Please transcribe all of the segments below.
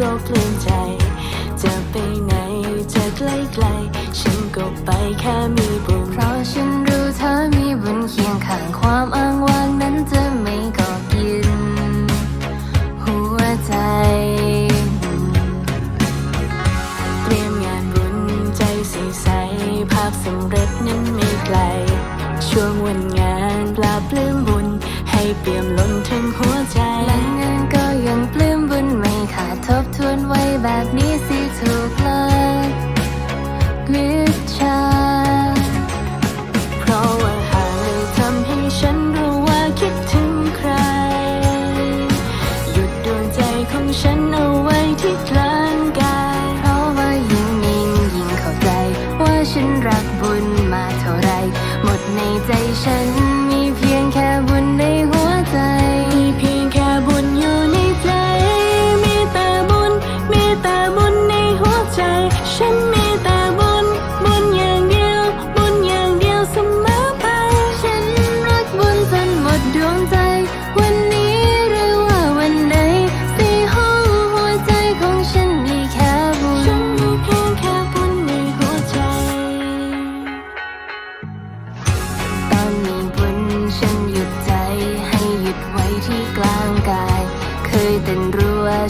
ก็กลุ้มใจ จะไปไหนจะไกลไกล ฉันก็ไปแค่มีบุญเพราะฉันรู้เธอมีบุญเคียงข้างความอ้างว้างนั้นจะไม่ก่อกิน หัวใจ เตรียมงานบุญใจใสใสภาพสำเร็จนั้นไม่ไกล ช่วงวันงานปลาปลื้มบุญ ให้เปี่ยมล้นทั้งหัวใจและงานก็ยังปลื้มบุญ ขาดทบทวนไว้แบบนี้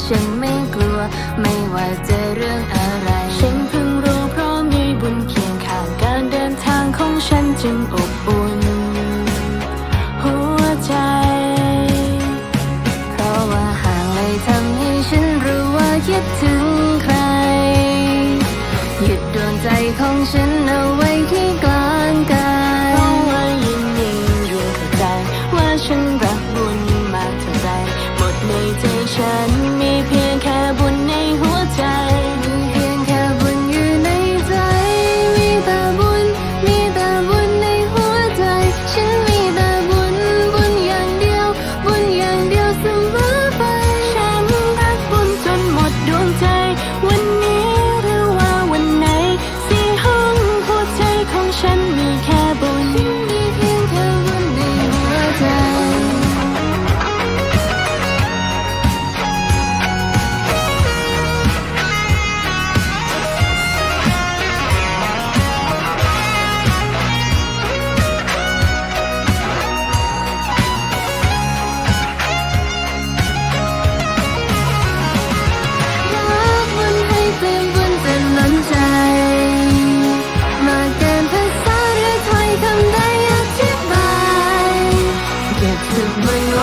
ฉันไม่กลัว ไม่ว่าจะเรื่องอะไร ฉันเพิ่งรู้เพราะมีบุญเคียงข้างการเดินทางของฉันจึงอบอุ่น หัวใจ เพราะว่าห่างเลยทำให้ฉันรู้ว่าคิดถึง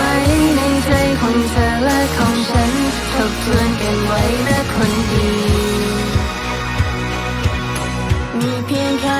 ว้ในใจของเธอและของฉันทบทวนกันไว้นะคนดี มีเพียงแค่